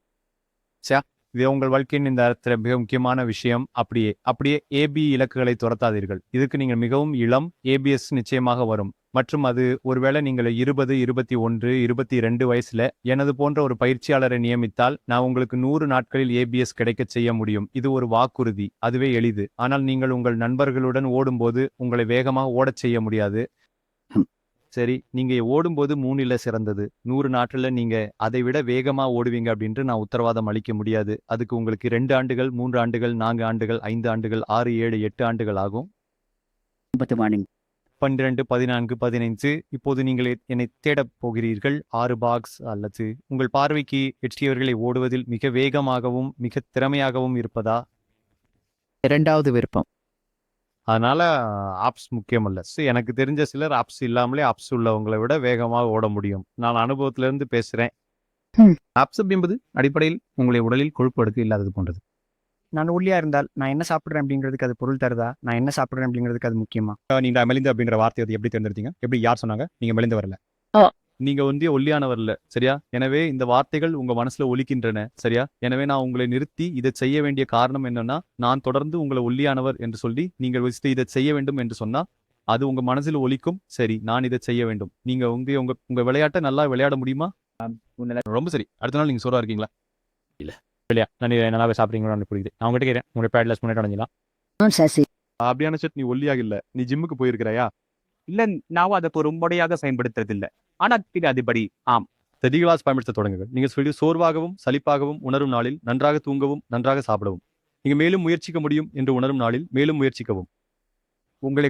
சா இது உங்கள் வாழ்க்கையின் இந்த அர்த்தத்தில் மிக முக்கியமான விஷயம் அப்படியே அப்படியே ஏபி இலக்குகளை துரத்தாதீர்கள். இதுக்கு நீங்கள் மிகவும் இளம் ஏபிஎஸ் நிச்சயமாக வரும். மற்றும் அது ஒருவேளை நீங்கள் இருபது இருபத்தி ஒன்று இருபத்தி ரெண்டு வயசுல எனது போன்ற ஒரு பயிற்சியாளரை நியமித்தால் நான் உங்களுக்கு நூறு நாட்களில் ஏபிஎஸ் கிடைக்கச் செய்ய முடியும். இது ஒரு வாக்குறுதி அதுவே எளிது. ஆனால் நீங்கள் உங்கள் நண்பர்களுடன் ஓடும்போது உங்களை வேகமாக ஓடச் செய்ய முடியாது. சரி நீங்க ஓடும்போது மூணில சிறந்தது. நூறு நாட்டுல நீங்க அதை விட வேகமா ஓடுவீங்க அப்படின்ட்டு நான் உத்தரவாதம் அளிக்க முடியாது. அதுக்கு உங்களுக்கு ரெண்டு ஆண்டுகள் மூன்று ஆண்டுகள் நான்கு ஆண்டுகள் ஐந்து ஆண்டுகள் ஆறு ஏழு எட்டு ஆண்டுகள் ஆகும். பன்னிரண்டு பதினான்கு பதினைந்து. இப்போது நீங்கள் என்னை தேடப் போகிறீர்கள். ஆறு பாக்ஸ் அல்லது உங்கள் பார்வைக்கு எட்டியவர்களை ஓடுவதில் மிக வேகமாகவும் மிக திறமையாகவும் இருப்பதா? இரண்டாவது விருப்பம். அதனால ஆப்ஸ் முக்கியம் அல்ல எனக்கு தெரிஞ்ச சிலர் ஆப்ஸ் இல்லாமலே ஆப்ஸ் உள்ளவங்களை விட வேகமாக ஓட முடியும். நான் அனுபவத்துல இருந்து பேசுறேன். ம். ஆப்ஸ் என்பது அடிப்படையில் உங்களை உடலில் கொழுப்பு அடுக்கு இல்லாதது போன்றது. நான் ஒல்லியா இருந்தால் நான் என்ன சாப்பிட்றேன் அப்படிங்கிறதுக்கு அது பொருள் தருதா? நான் என்ன சாப்பிட்றேன் அப்படிங்கிறதுக்கு அது முக்கியமா? நீங்க மெலிந்து அப்படிங்கிற வார்த்தையை எப்படி தேர்ந்தெடுத்தீங்க? எப்படி யார் சொன்னாங்க? நீங்க மெலிந்து வரல. நீங்க வந்து ஒல்லியானவர் இல்ல சரியா? எனவே இந்த வார்த்தைகள் உங்க மனசுல ஒலிக்கின்றன சரியா? எனவே நான் உங்களை நிறுத்தி இதை செய்ய வேண்டிய காரணம் என்னன்னா நான் தொடர்ந்து உங்களை ஒல்லியானவர் என்று சொல்லி நீங்கள் வச்சுட்டு இதை செய்ய வேண்டும் என்று சொன்னா அது உங்க மனசில் ஒலிக்கும். சரி நான் இதை செய்ய வேண்டும். நீங்க உங்க உங்க உங்க விளையாட்டை நல்லா விளையாட முடியுமா? ரொம்ப சரி. அடுத்த நாள் நீங்க சோறா இருக்கீங்களா? இல்ல. இல்லையா? நான் நல்லாவே சாப்பிட்றீங்களா? புரியுது. நான் உங்ககிட்ட கேட்கிறேன் உங்களுடைய பேட்லஸ் முன்னாடி அடைஞ்சலாம் அப்படியான சட் நீ ஒல்லியாக இல்ல. நீ ஜிம்முக்கு போயிருக்கிறாயா? இல்ல நான் அதை பொறும்படையாக பயன்படுத்துறது இல்லை ஆனால் அதிபடி அதுபடி ஆம். தெதிகளாஸ் பயன்படுத்த தொடங்குங்கள். நீங்கள் சொல்லி சோர்வாகவும் சலிப்பாகவும் உணரும் நாளில் நன்றாக தூங்கவும் நன்றாக சாப்பிடவும். நீங்கள் மேலும் முயற்சிக்க முடியும் என்று உணரும் நாளில் மேலும் முயற்சிக்கவும். உங்களை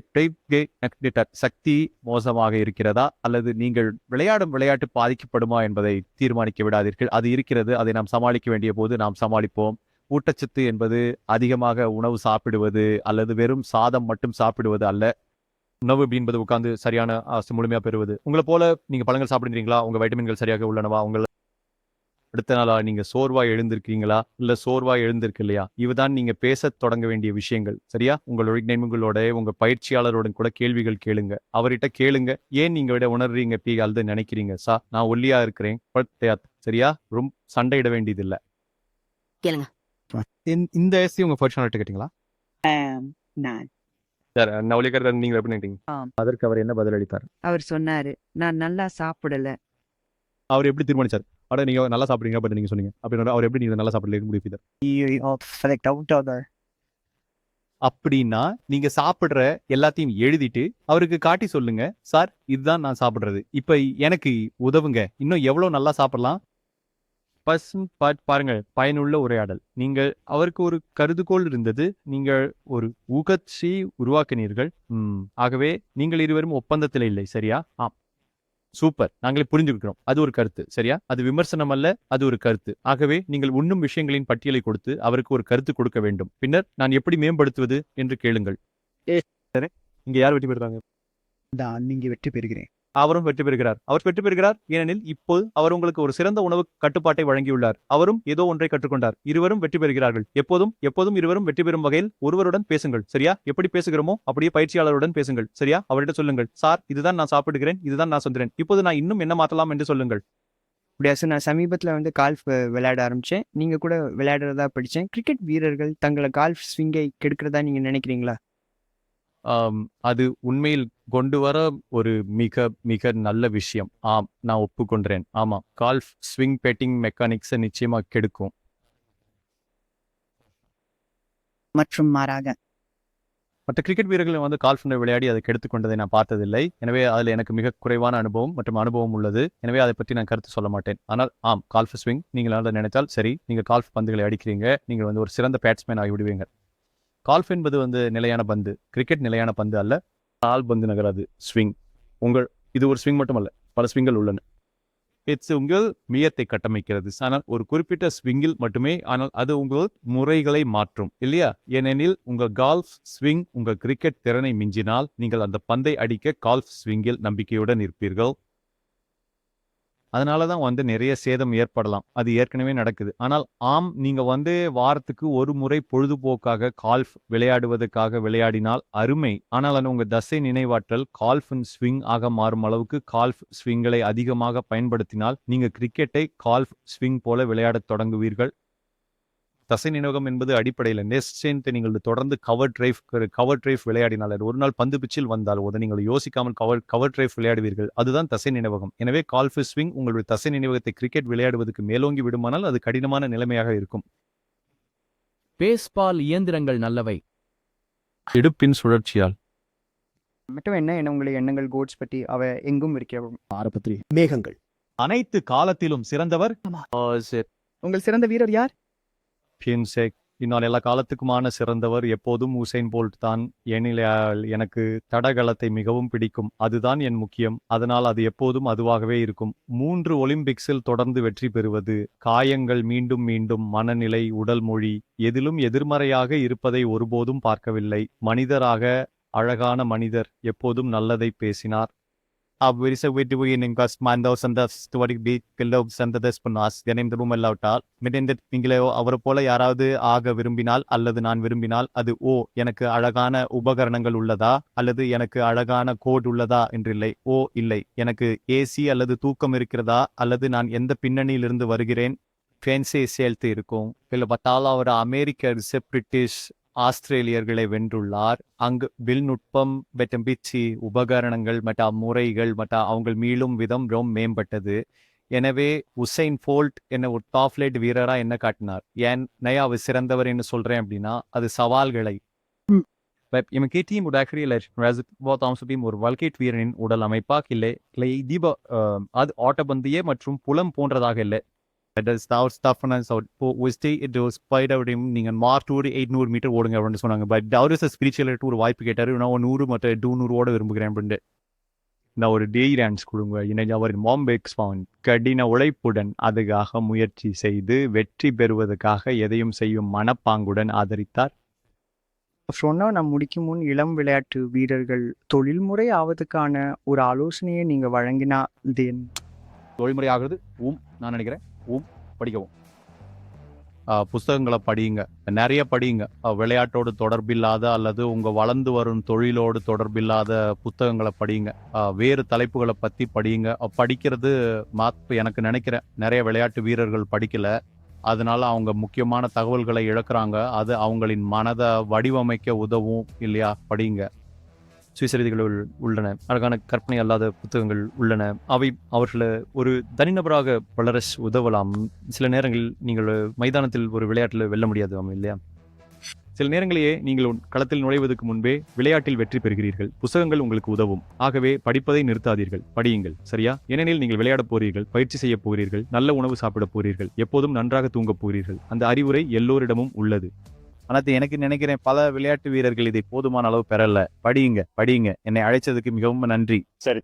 சக்தி மோசமாக இருக்கிறதா? அல்லது நீங்கள் விளையாடும் விளையாட்டு பாதிக்கப்படுமா என்பதை தீர்மானிக்க விடாதீர்கள். அது இருக்கிறது அதை நாம் சமாளிக்க வேண்டிய போது நாம் சமாளிப்போம். ஊட்டச்சத்து என்பது அதிகமாக உணவு சாப்பிடுவது அல்லது வெறும் சாதம் மட்டும் சாப்பிடுவது அல்ல. உணவு என்பது உட்கார்ந்து சரியான ஆசை முழுமையா பெறுவது. உங்களை போல நீங்க பழங்கள் சாப்பிடுறீங்களா உங்க வைட்டமின்கள் சரியாக உள்ளனவா? உங்கள் அடுத்த நாளா நீங்க சோர்வா எழுந்திருக்கீங்களா இல்ல சோர்வா எழுந்திருக்கு இல்லையா? இவதான் நீங்க பேசத் தொடங்க வேண்டிய விஷயங்கள். சரியா? உங்களுடைய நினைவுகளோட உங்க பயிற்சியாளரோட கூட கேள்விகள் கேளுங்க. அவர்கிட்ட கேளுங்க. ஏன் நீங்க விட உணர்றீங்க பி அல்லது நினைக்கிறீங்க? சா நான் ஒல்லியா இருக்கிறேன். சரியா? ரொம்ப சண்டையிட வேண்டியது இல்ல கேளுங்க. இந்த எஸ்சி உங்க பர்சனாலிட்டி கேட்டீங்களா? நான் ஒல்லியா நீங்க எப்படி நினைக்கிறீங்க. அதற்கு அவர் என்ன பதில் அளித்தார் அவர் சொன்னாரு நான் நல்லா சாப்பிடல. அவர் எப்படி தீர்மானிச்சார்? அட நீங்க நல்லா சாப்பிடுறீங்க பட் நீங்க சொன்னீங்க. அப்படின்னு அவர் எப்படி நீங்க நல்லா சாப்பிடல? முடிவு. அப்படின்னா நீங்க சாப்பிடுற எல்லாத்தையும் எழுதிட்டு அவருக்கு காட்டி சொல்லுங்க சார் இதுதான் நான் சாப்பிடுறது. இப்ப எனக்கு உதவுங்க. இன்னும் எவ்வளவு நல்லா சாப்பிடலாம்? பசும் பாட் பாருங்கள் பயனுள்ள உரையாடல். நீங்கள் அவருக்கு ஒரு கருதுகோள் இருந்தது நீங்கள் ஒரு ஊகச்சி உருவாக்கினீர்கள். ஆகவே நீங்கள் இருவரும் ஒப்பந்தத்தில் இல்லை சரியா? ஆம். சூப்பர். நாங்களே புரிஞ்சுக்கிறோம் அது ஒரு கருத்து சரியா? அது விமர்சனம் அல்ல அது ஒரு கருத்து. ஆகவே நீங்கள் உண்ணும் விஷயங்களின் பட்டியலை கொடுத்து அவருக்கு ஒரு கருத்து கொடுக்க வேண்டும். பின்னர் நான் எப்படி மேம்படுத்துவது என்று கேளுங்கள். இங்க யார் வெற்றி பெறுறாங்க? தான் நீங்கள் வெற்றி பெறுகிறேன். அவரும் வெற்றி பெறுகிறார். அவர் வெற்றி பெறுகிறார் ஏனெனில் இப்போது அவர் உங்களுக்கு ஒரு சிறந்த உணவு கட்டுப்பாட்டை வழங்கியுள்ளார். அவரும் ஏதோ ஒன்றை கற்றுக்கொண்டார். இருவரும் வெற்றி பெறுகிறார்கள். எப்போதும் எப்போதும் இருவரும் வெற்றி பெறும் வகையில் ஒருவருடன் பேசுங்கள் சரியா? எப்படி பேசுகிறோமோ அப்படியே பயிற்சியாளருடன் பேசுங்கள் சரியா? அவரிடம் சொல்லுங்கள் சார் இதுதான் நான் சாப்பிடுகிறேன் இதுதான் நான் சொல்கிறேன் இப்போது நான் இன்னும் என்ன மாற்றலாம் என்று சொல்லுங்கள். அப்படியா சார் நான் சமீபத்தில் வந்து கால்ஃப் விளையாட ஆரம்பித்தேன் நீங்கள் கூட விளையாடுறதா படித்தேன் கிரிக்கெட் வீரர்கள் தங்களை கால்ஃப் ஸ்விங்கை கெடுக்கிறதா நீங்கள் நினைக்கிறீங்களா? அது உண்மையில் கொண்டு வர ஒரு மிக மிக நல்ல விஷயம். ஆம் நான் ஒப்புக்கொண்டேன். ஆமா கால்ஃப் ஸ்விங் பேட்டிங் மெக்கானிக்ஸை நிச்சயமா கெடுக்கும். மற்றும் மாறாக. மற்ற கிரிக்கெட் வீரர்கள் வந்து கால்ஃபண்டை விளையாடி அதை கெடுத்துக் கொண்டதை நான் பார்த்ததில்லை. எனவே அதில் எனக்கு மிக குறைவான அனுபவம் மற்றும் அனுபவம் உள்ளது. எனவே அதை பற்றி நான் கருத்து சொல்ல மாட்டேன். ஆனால் ஆம் கால்ஃப் ஸ்விங் நீங்கள் அதை நினைத்தால் சரி நீங்கள் கால்ஃப் பந்துகளை அடிக்கிறீங்க நீங்கள் வந்து ஒரு சிறந்த பேட்ஸ்மேன் ஆகி விடுவீங்க கால்ஃப் என்பது வந்து நிலையான பந்து கிரிக்கெட் நிலையான பந்து அல்ல. கால் பந்து நகராது ஸ்விங். உங்கள் இது ஒரு ஸ்விங் மட்டுமல்ல பல ஸ்விங்கள் உள்ளன. இட்ஸ் உங்கள் மியத்தை கட்டமைக்கிறது. ஆனால் ஒரு குறிப்பிட்ட ஸ்விங்கில் மட்டுமே ஆனால் அது உங்கள் முறைகளை மாற்றும் இல்லையா? ஏனெனில் உங்கள் கால்ஃப் ஸ்விங் உங்கள் கிரிக்கெட் திறனை மிஞ்சினால் நீங்கள் அந்த பந்தை அடிக்க கால்ஃப் ஸ்விங்கில் நம்பிக்கையுடன் இருப்பீர்கள். அதனால தான் வந்து நிறைய சேதம் ஏற்படலாம். அது ஏற்கனவே நடக்குது. ஆனால் ஆம் நீங்கள் வந்து வாரத்துக்கு ஒரு முறை பொழுதுபோக்காக கால்ஃப் விளையாடுவதற்காக விளையாடினால் அருமை. ஆனால் அது உங்கள் தசை நினைவாற்றல் கால்ஃபின் ஸ்விங் ஆக மாறும் அளவுக்கு கால்ஃப் ஸ்விங்களை அதிகமாக பயன்படுத்தினால் நீங்கள் கிரிக்கெட்டை கால்ஃப் ஸ்விங் போல விளையாடத் தொடங்குவீர்கள். தசை நினைவகம் என்பது அடிப்படையில் நெஸ்ட் நீங்கள் தொடர்ந்து கவர் டிரைவ் கவர் டிரைவ் விளையாடினால் ஒரு நாள் பந்து பிச்சில் வந்தால் போது நீங்கள் யோசிக்காமல் கவர் கவர் டிரைவ் விளையாடுவீர்கள். அதுதான் தசை நினைவகம். எனவே கால்ஃப் ஸ்விங் உங்களுடைய தசை நினைவகத்தை கிரிக்கெட் விளையாடுவதற்கு மேலோங்கி விடுமானால் அது கடினமான நிலைமையாக இருக்கும். பேஸ்பால் இயந்திரங்கள் நல்லவை. இடுப்பின் சுழற்சியால். மட்டும் என்ன என்ன உங்களுடைய எண்ணங்கள் கோட்ஸ் பற்றி அவ எங்கும் இருக்கிறோம் ஆரம்பத்திரி மேகங்கள். அனைத்து காலத்திலும் சிறந்தவர்? உங்கள் சிறந்த வீரர் யார்? பின்செக் இந்நாள் எல்லா காலத்துக்குமான சிறந்தவர் எப்போதும் உசைன் போல்ட் தான். ஏனெனில் எனக்கு தடகளத்தை மிகவும் பிடிக்கும். அதுதான் என் முக்கியம். அதனால் அது எப்போதும் அதுவாகவே இருக்கும். மூன்று ஒலிம்பிக்ஸில் தொடர்ந்து வெற்றி பெறுவது காயங்கள் மீண்டும் மீண்டும் மனநிலை உடல் மொழி எதிலும் எதிர்மறையாக இருப்பதை ஒருபோதும் பார்க்கவில்லை. மனிதராக அழகான மனிதர் எப்போதும் நல்லதை பேசினார். Avverisa விட்டுவியின் கஸ்மாந்தோ சந்த ஸ்டுவடி பி கில்லோ சந்ததஸ் புன்னாஸ் எனைந்து ரூமல்லாவிட்டால் மிடெந்த நீங்களோ அவரை போல யாராவது ஆக விரும்பினால் அல்லது நான் விரும்பினால் அது ஓ எனக்கு அழகான உபகரணங்கள் உள்ளதா அல்லது எனக்கு அழகான கோட் உள்ளதா என்றில்லை ஓ இல்லை எனக்கு ஏசி அல்லது தூக்கம் இருக்கிறதா அல்லது நான் எந்த பின்னணியிலிருந்து வருகிறேன் ஃபேன்சி சேர்த்து இருக்கும் இல்லை பார்த்தாலும் அவர் அமெரிக்க ரிசப் பிரிட்டிஷ் ஆஸ்திரேலியர்களை வென்றுள்ளார். அங்கு வில் நுட்பம் மற்றும் பிச்சி உபகரணங்கள் மற்றும் முறைகள் மற்றும் அவங்க மீளும் விதம் ரொம்ப மேம்பட்டது. எனவே உசைன் ஃபோல்ட் என்ன ஒரு டாப்லைட் வீரரா என்ன காட்டினார்? ஏன் நயா அவர் சிறந்தவர் என்று சொல்றேன் அப்படின்னா அது சவால்களை. எமக்கு டீம் உடாக்கிரியில் தாம்சுபீம் ஒரு வல்கேட் வீரனின் உடல் அமைப்பாக இல்லை. இல்லை தீப அது ஓட்டப்பந்தய மற்றும் புலம் போன்றதாக இல்லை. நீங்க மார்க் ஒரு எயிட்நூறு மீட்டர் ஓடுங்க அப்படின்னு சொன்னாங்க. பட் அவர் ஸ்பிரிச்சுவல் ஒரு வாய்ப்பு கேட்டாரு. நான் ஒரு நூறு மற்ற டூநூறு ஓட விரும்புகிறேன் அப்படின்ட்டு. நான் ஒரு டே டான்ஸ் கொடுங்க. இன்னைக்கு அவரின் மாம்பேக்ஸ் பவுன் கடின உழைப்புடன் அதுக்காக முயற்சி செய்து வெற்றி பெறுவதற்காக எதையும் செய்யும் மனப்பாங்குடன் ஆதரித்தார். சொன்னா நான் முடிக்கும் முன் இளம் விளையாட்டு வீரர்கள் தொழில்முறை ஆவதுக்கான ஒரு ஆலோசனையை நீங்க தொழில்முறை தொழில்முறை ஆகிறது. ஊம் நான் நினைக்கிறேன். ஊம் படிக்கவும். புஸ்தகங்களை படியுங்க. நிறைய படியுங்க. விளையாட்டோடு தொடர்பில்லாத அல்லது உங்கள் வளர்ந்து வரும் தொழிலோடு தொடர்பில்லாத புத்தகங்களை படியுங்க. வேறு தலைப்புகளை பற்றி படியுங்க. படிக்கிறது மாத் எனக்கு நினைக்கிறேன் நிறைய விளையாட்டு வீரர்கள் படிக்கலை. அதனால அவங்க முக்கியமான தகவல்களை இழக்கிறாங்க. அது அவங்களின் மனதை வடிவமைக்க உதவும் இல்லையா? படியுங்க. சுயசரிதைகள் உள்ளன. அழகான கற்பனை அல்லாத புத்தகங்கள் உள்ளன. அவை அவர்களை ஒரு தனிநபராக வளர உதவலாம். சில நேரங்களில் நீங்கள் மைதானத்தில் ஒரு விளையாட்டில் வெல்ல முடியாது ஆமாம் இல்லையா? சில நேரங்களிலேயே நீங்கள் களத்தில் நுழைவதற்கு முன்பே விளையாட்டில் வெற்றி பெறுகிறீர்கள். புத்தகங்கள் உங்களுக்கு உதவும். ஆகவே படிப்பதை நிறுத்தாதீர்கள். படியுங்கள் சரியா? ஏனெனில் நீங்கள் விளையாடப் போகிறீர்கள் பயிற்சி செய்ய போகிறீர்கள் நல்ல உணவு சாப்பிடப் போகிறீர்கள் எப்போதும் நன்றாக தூங்கப் போகிறீர்கள் அந்த அறிவுரை எல்லோரிடமும் உள்ளது. ஆனால் எனக்கு நினைக்கிறேன் பல விளையாட்டு வீரர்கள் இதை போதுமான அளவு பெறல. படியுங்க படியுங்க. என்னை அழைச்சதுக்கு மிகவும் நன்றி. சரி.